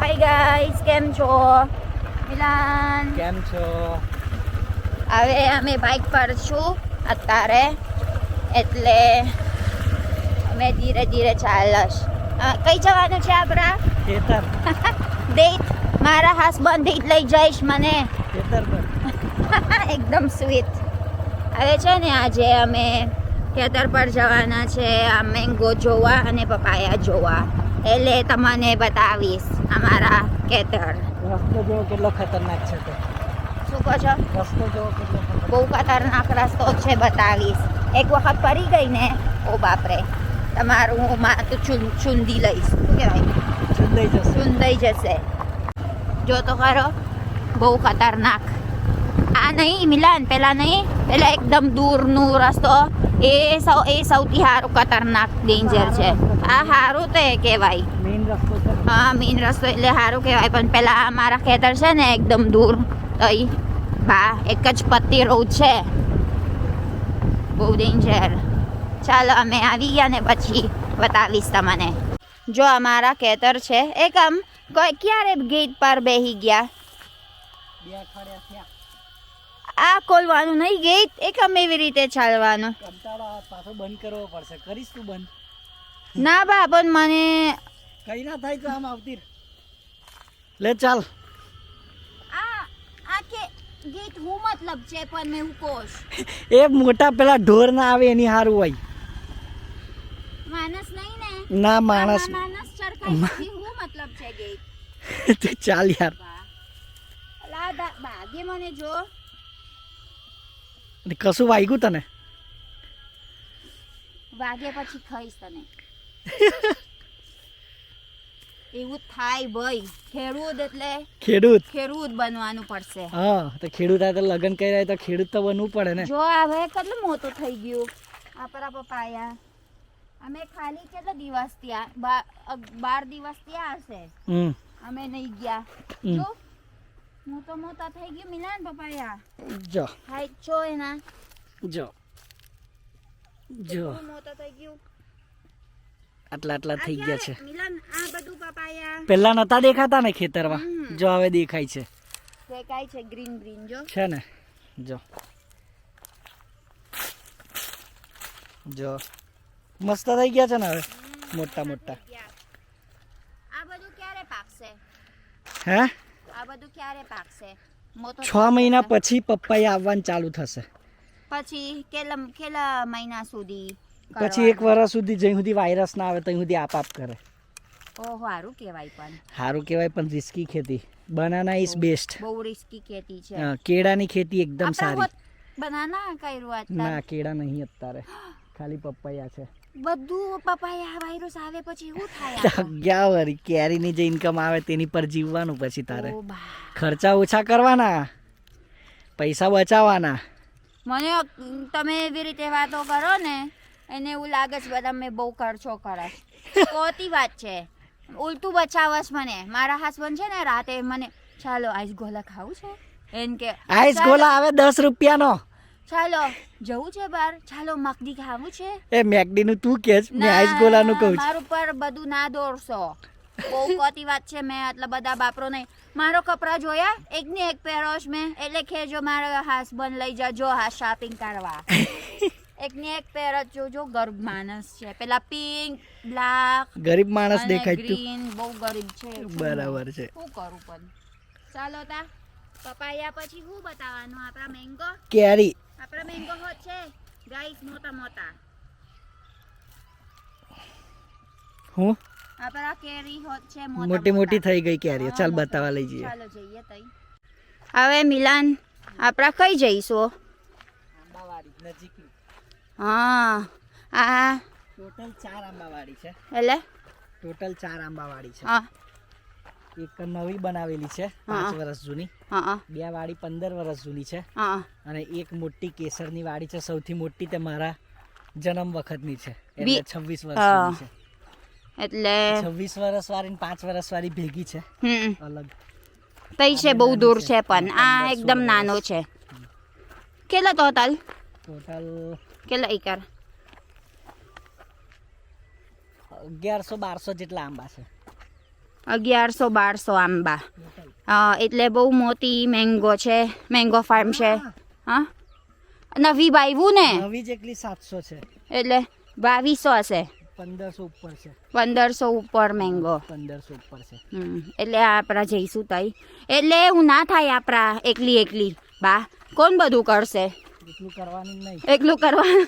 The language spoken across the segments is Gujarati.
હાય ગાઈસ કેમ છો મિલાન કેમ છો હવે અમે બાઇક પર છું અત્યારે એટલે અમે ધીરે ધીરે ચાલશ કઈ જવાનું છે આપણા ખેતર ડેટ મારા હસબન્ડ જ લઈ જઈશ મને ખેતર પર એકદમ સ્વીટ હવે છે ને આજે અમે ખેતર પર જવાના છે આ મેંગો જોવા અને પપાયા જોવા એટલે તમને બતાવીશ અમારા ખેતર રસ્તો જેવો કેટલો ખતરનાક છે તે. શું કહો છો? રસ્તો જેવો કેટલો બહુ ખતરનાક રસ્તો છે બતાવીશ. એક વખત ફરી ગઈ ને ઓ બાપરે તમારું હું માથું ચું ચૂંદી લઈશ. શું કહેવાય? ચૂંદાઈ જશે. ચૂંદાઈ જશે. જો તો ખરો બહુ ખતરનાક. આ નહીં મિલાન પેલા નહીં પેલા એકદમ દૂરનું રસ્તો. એ સૌ એ સૌથી સારું ખતરનાક ડેન્જર છે. આ સારું તો એ કહેવાય. મેઇન રસ્તો છે? હા મેઇન રસ્તો એટલે સારું કહેવાય પણ પેલા આ મારા ખેતર છે ને એકદમ દૂર તઈ ભા એક જ પત્તી રોડ છે. બહુ ડેન્જર ચાલો અમે આવી ગયા ને પછી બતાવીશ તમને. જો અમારા ખેતર છે એક આમ કોઈ ક્યારે ગેટ પર બેહી ગયા? આ ખોલવાનું નહીં ગેટ? એક આમ એવી રીતે ચાલવાનું. કંટાળો પાછો બંધ કરવો પડશે. કરીશ તું બંધ? ના બા પણ મને કઈ ના થાય તો આમ આવતી રહે. લે ચાલ. આ આ કે ગીત હું મતલબ છે પણ મેં હું કોશ? એ મોટા પેલા ઢોર ના આવે એની હારું હોય. માણસ નહીં ને? ના માણસ. માણસ ચરખાઈ હું મતલબ છે ગીત? તું ચાલ યાર. બા. અલા ભાગે મને જો. કશું વાગ્યું તને? વાગે પછી ખાઈશ તને. એવું થાય ભાઈ. ખેડૂત એટલે ખેડૂત. ખેડૂત બનવાનું પડશે. હા તો ખેડૂત આ તો લગ્ન કર્યા તો ખેડૂત તો બનવું પડે ને. જો હવે કેટલું મોટું થઈ ગયું. આપણા પપાયા અમે ખાલી કેટલા દિવસ ત્યાં બાર દિવસ ત્યાં હશે. અમે નહીં ગયા. જો મોટો મોટા થઈ ગયું. મિલાન પપાયા જો. હાઈ છો એના. જો. જો. મોટો થઈ ગયું? આટલા આટલા થઈ ગયા છે. પેલા નતા દેખાતા ને ખેતરમાં. જો હવે દેખાય છે. દેખાય છે ગ્રીન ગ્રીન જો. છે ને? જો. જો. મસ્ત થઈ ગયા છે ને હવે? મોટા મોટા આ બધું ક્યારે પાકશે? હે? આ બધું ક્યારે પાકશે? છ મહિના પછી પપ્પાએ આવવાનું ચાલુ થશે. પછી કેટલા કેટલા મહિના સુધી? પછી એક વર્ષ સુધી જ્યાં સુધી વાયરસ ના આવે ત્યાં સુધી આપ આપ કરે. ઓહો સારું કહેવાય પણ. સારું કહેવાય પણ રિસ્કી ખેતી. બનાના ઇઝ બેસ્ટ બહુ રિસ્કી ખેતી છે. કેળાની ખેતી એકદમ સારી. બનાના કર્યું ના કેળા નહીં અત્યારે. ખાલી પપૈયા છે. બધું પપૈયા વાયરસ આવે પછી શું થાય? ગયા કેરીની જે ઇન્કમ આવે તેની પર જીવવાનું પછી તારે. ખર્ચા ઓછા કરવાના. પૈસા બચાવવાના મને તમે એવી રીતે વાતો કરો ને એને એવું લાગે છે બધા મેં બહુ ખર્ચો કરે કોતી વાત છે. ઉલટું બચાવસ મને. મારા હસબન્ડ છે ને રાતે મને ચાલો આઈસ ગોલા ખાવું છે. એમ કે આઈસ ગોલા આવે દસ રૂપિયાનો. ચાલો જવું છે બહાર. ચાલો મકડી ખાવું છે. એ મેકડી નું તું કે મેં આઈસ ગોલાનું કહું છું. મારું પર બધું ના દોરશો. બહુ કોતી વાત છે મેં આટલા બધા બાપરો નહીં મારો કપડા જોયા? એક ને એક પહેરોશ મેં. એટલે ખેજો મારો હસબન્ડ લઈ જજો હા શોપિંગ કરવા. એક ને એક પેર જ જોજો ગરીબ માણસ છે. પેલા પિંક બ્લેક ગરીબ માણસ દેખાય તું. ગ્રીન બહુ ગરીબ છે. બરાબર છે. શું કરું પણ? ચાલો તા પપાયા પછી શું બતાવવાનું? આપણા મેંગો કેરી. આપણા મેંગો હોત છે? ગાઈસ મોટા મોટા. હું? આપણા કેરી હોત છે મોટા મોટી મોટી. થઈ ગઈ કેરી. ચાલ. બતાવવા લઈ જઈએ ચાલો જઈએ તઈ. હવે મિલાન આપણા કઈ જઈશું. આંબાવાડી નજીક હા. આ ટોટલ ચાર આંબાવાડી છે. એટલે? ટોટલ ચાર આંબાવાડી છે. હા. એક નવી બનાવેલી છે પાંચ વર્ષ જૂની. બે વાડી પંદર વર્ષ જૂની છે. હા અને એક મોટી કેસરની વાડી છે સૌથી મોટી તે મારા જન્મ વખતની છે. એટલે છવ્વીસ વર્ષ વર્ષની છે. એટલે છવ્વીસ વર્ષ વાળી પાંચ વર્ષ વાળી ભેગી છે. અલગ. તઈ છે બહુ દૂર છે. પણ આ એકદમ નાનો છે. કેટલા ટોટલ ટોટલ કેટલા એકર? અગિયારસો બારસો જેટલા આંબા છે. અગિયારસો બારસો આંબા. એટલે બહુ મોટી મેંગો છે મેંગો ફાર્મ છે. હા. નવી બાવ્યું ને? નવી જેટલી સાતસો છે. એટલે બાવીસો હશે. પંદરસો ઉપર છે. પંદરસો ઉપર મેંગો પંદરસો ઉપર છે. એટલે આપણા જઈશું તઈ. એટલે એવું ના થાય આપણા એકલી એકલી. બા કોણ બધું કરશે? એટલું કરવાનું નહીં. એકલું કરવાનું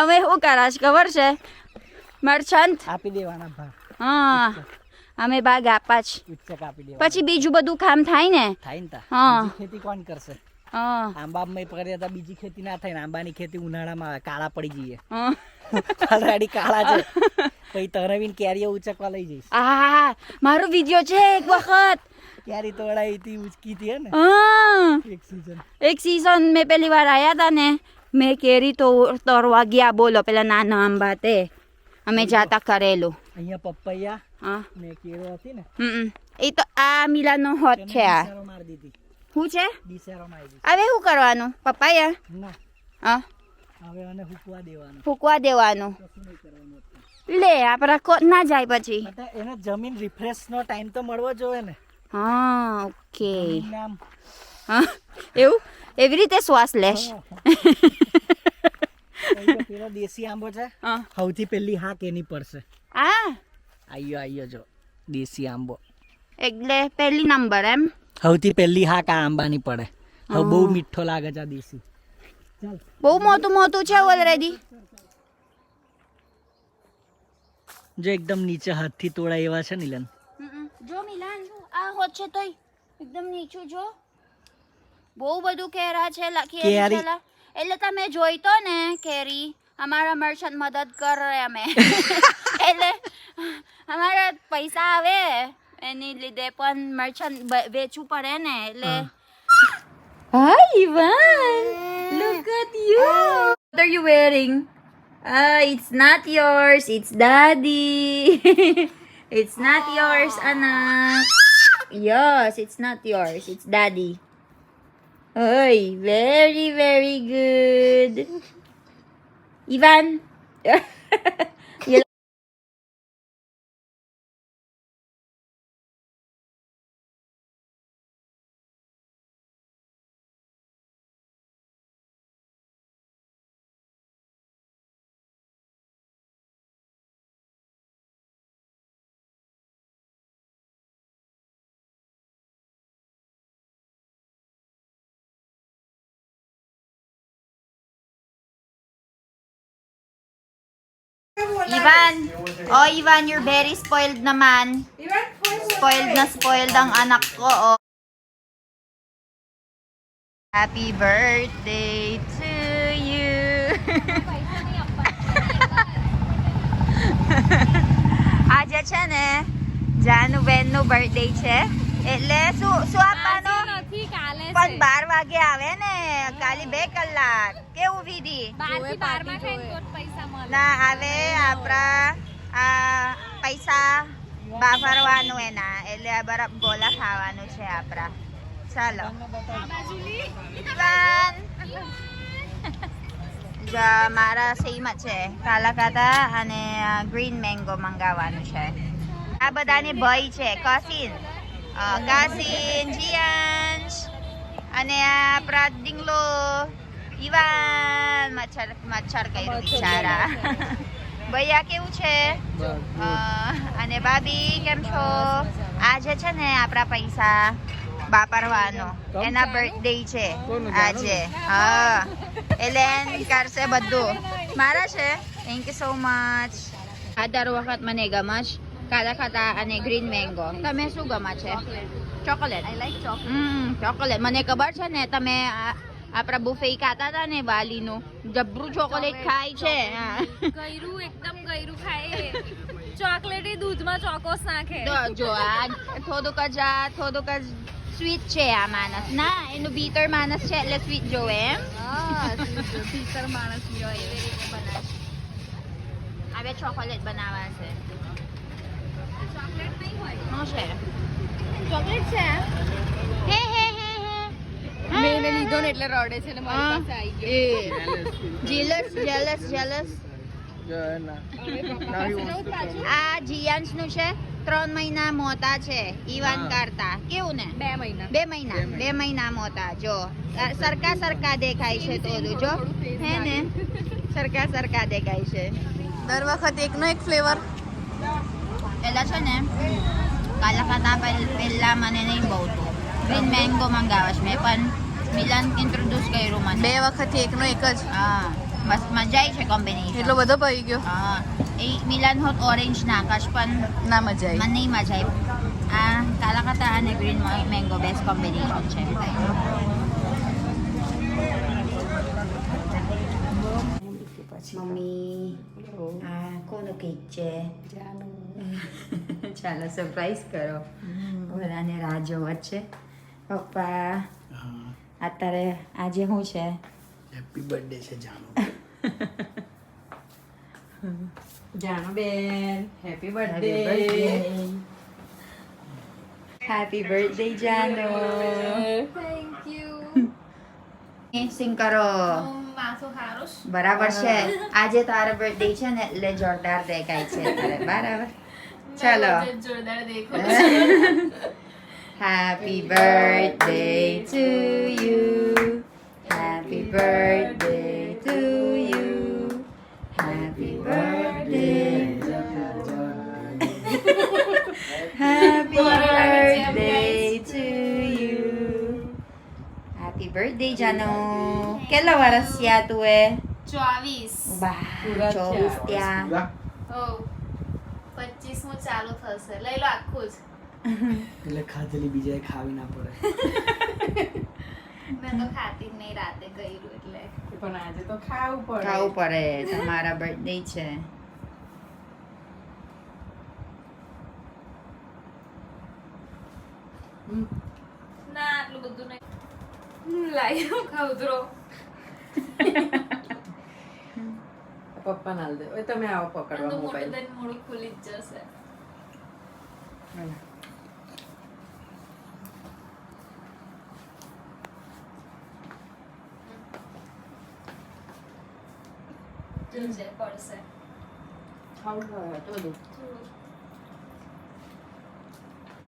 અમે શું કરાશ ખબર છે? મર્ચન્ટ આપી દેવાના ભાગ હા. અમે ભાગ આપા જ. આપી પછી બીજું બધું કામ થાય ને? થાય ને હા. ખેતી કોણ કરશે? હા. આંબામાં કર્યા હતા બીજી ખેતી ના થાય ને આંબાની ખેતી ઉનાળામાં કાળા પડી જઈએ. ઓલરેડી કાળા છે. પછી તરવીને કેરીઓ ઉચકવા લઈ જઈશ. હા મારો વીડિયો છે એક વખત. કેરી તોડાઈ હતી ઉચકી હતી ને? હા. એક સીઝન એક સીઝન મેં પહેલી વાર આવ્યા હતા ને મેં કેરી તો તોરવા ગયા બોલો પેલા નાના આંબા તે. અમે જાતા કરેલું. અહીંયા પપૈયા હા. ને કેરો હતી ને? હમ એ તો આ મિલાનો હોત છે આ. મારી દીધી. શું છે? ડીસેરો મારી દીધી. હવે શું કરવાનું? પપૈયા? ના. હા. હવે આને ફૂકવા દેવાનું. ફૂકવા દેવાનું. લે આપણા કોટ ના જાય પછી. એને જમીન રિફ્રેશ નો ટાઈમ તો મળવો જોઈએ ને. હા ઓકે. હા એવું? એવી રીતે શ્વાસ લેશ. પેલો દેશી આંબો છે? સૌથી પહેલી હાક એની પડશે. આ આયો આયો જો. દેશી આંબો. એટલે પહેલી નંબર એમ? સૌથી પહેલી હાક આ આંબાની પડે. હવે બહુ મીઠો લાગે છે આ દેશી. બહુ મોટું મોટું છે ઓલરેડી જો એકદમ નીચે હાથથી તોડાય એવા છે નીલન જો મિલાન. આ હોત છે તોય એકદમ નીચું જો બહુ બધું કેરા છે કેરી. એટલે તમે જોઈ તો ને કેરી અમારા મર્ચન્ટ મદદ કરે અમે એટલે અમારા પૈસા આવે એની લીધે પણ મર્ચન્ટ વેચવું પડે ને એટલે Hi, even look at you What are you wearing? Ah, it's not yours. It's daddy. it's not yours, anak. Yes, it's not yours. It's daddy. Oy, very, very good. Ivan. Ivan. Oh, Ivan, you're very spoiled naman. Spoiled na spoiled ang anak ko, oh. Happy birthday to you. આજે છે ને જાનુબેન નું બર્થડે છે એટલે શું શું આપવાનું નથી કાલે પણ બાર વાગે આવે ને કાલી બે કલાક કેવું વિધિ બાર થી બાર માં ના આવે આપણા આ, પૈસા વાપરવાનું એના, એટલે બરાબર ગોલા ખાવાનું છે આપણા ચાલો. મારા સેમ છે. કાલા કાતા અને ગ્રીન મેંગો મંગાવવાનું છે. આ બધાને ભય છે, કસીન. કાસીન, જીયાંશ. અને આપણા ડીંગલો. ઈવાન મચ્છર મચ્છર કર્યું બિચારા ભૈયા કેવું છે અને ભાભી કેમ છો આજે છે ને આપણા પૈસા વાપરવાનો એના બર્થડે છે આજે હા એટલે એન કરશે બધું મારા છે થેન્ક યુ સો મચ આ દર વખત મને ગમે છે કાલા ખાતા અને ગ્રીન મેંગો તમે શું ગમે છે ચોકલેટ આઈ લાઈક ચોકલેટ મને ખબર છે ને તમે આ- આપણા બુફે ખાતા હતા ને વાલીનું. જબરું ચોકલેટ ખાય છે. ગયરું એકદમ ગયરું ખાય ચોકલેટ દૂધમાં ચોકોસ નાખે. જો આ થોડુંક જ આ થોડુંક જ સ્વીટ છે આ માણસ. ના એનું ભીતર માણસ છે એટલે સ્વીટ જોવે એમ. ભીતર માણસ એવી રીતે બનાવે. હવે ચોકલેટ બનાવવા છે. ચોકલેટ નહીં હોય. છે? ચોકલેટ છે. લીધો ને એટલે રડે છે ને મારી પાસે આવી ગયો. જીલસ જેલસ જેલસ આ જીયાંશનું. છે ત્રણ મહિના મોટા છે ઈવાન. કરતા કેવું ને? બે મહિના. બે મહિના બે મહિના. મોટા જો. સરકા સરખા દેખાય છે તો જો. હે ને? સરકા સરકા દેખાય છે. દર વખત એકનો એક ફ્લેવર. પેલા છે ને કાલા ખાતા પહેલા મને નહીં બહુ ગ્રીન મેંગો મંગાવશ મેં પણ. મિલન ઇન્ટ્રોડ્યુસ કર્યું મને બે વખત એકનો એક જ. હા બસ મજા આવી છે કોમ્બિનેશન એટલો બધો પડી ગયો. હા એ મિલાન હોત ઓરેન્જ આકાશ પણ ના મજા મને નહીં મજા આવી. આ કાલા ખાતા અને ગ્રીન મેંગો બેસ્ટ કોમ્બિનેશન છે. મમ્મી આ કોનો કેક છે? ચાલો સરપ્રાઈઝ કરો. બધાને રાહ જોવા જ છે. પપ્પા અત્યારે આજે શું છે? હેપી બર્થડે છે જાણો. જાણો બેન હેપી હેપી બર્થડે જાનો થેન્ક યુ સિંગ કરો. બરાબર છે. આજે તારો બર્થડે છે ને એટલે જોરદાર દેખાય છે તારે. બરાબર. ચાલો. જોરદાર દેખો Happy birthday to you. Happy birthday to you. Happy birthday. Happy birthday to you. Happy birthday, Jano. કેટલા વર્ષ થયા તું એ ચોવીસ વાહ પૂરા ચોવીસ થયા. ત્યાં હો પચીસમું ચાલુ થશે લઈ લો આખું જ એટલે ખાધેલી બીજાએ ખાવી ના પડે. મેં તો ખાતી જ નહીં રાતે કર્યું એટલે. પણ આજે તો ખાવું પડે. ખાવું પડે તમારા બર્થડે છે. ના આટલું બધું નહીં. લાઈ ખાવતરો પપ્પા ના દે. તમે આવો પકડવા મોબાઈલ. મોડું ખુલી જ જશે. જોજે પડશે ખાવું પડે તો દો થોડું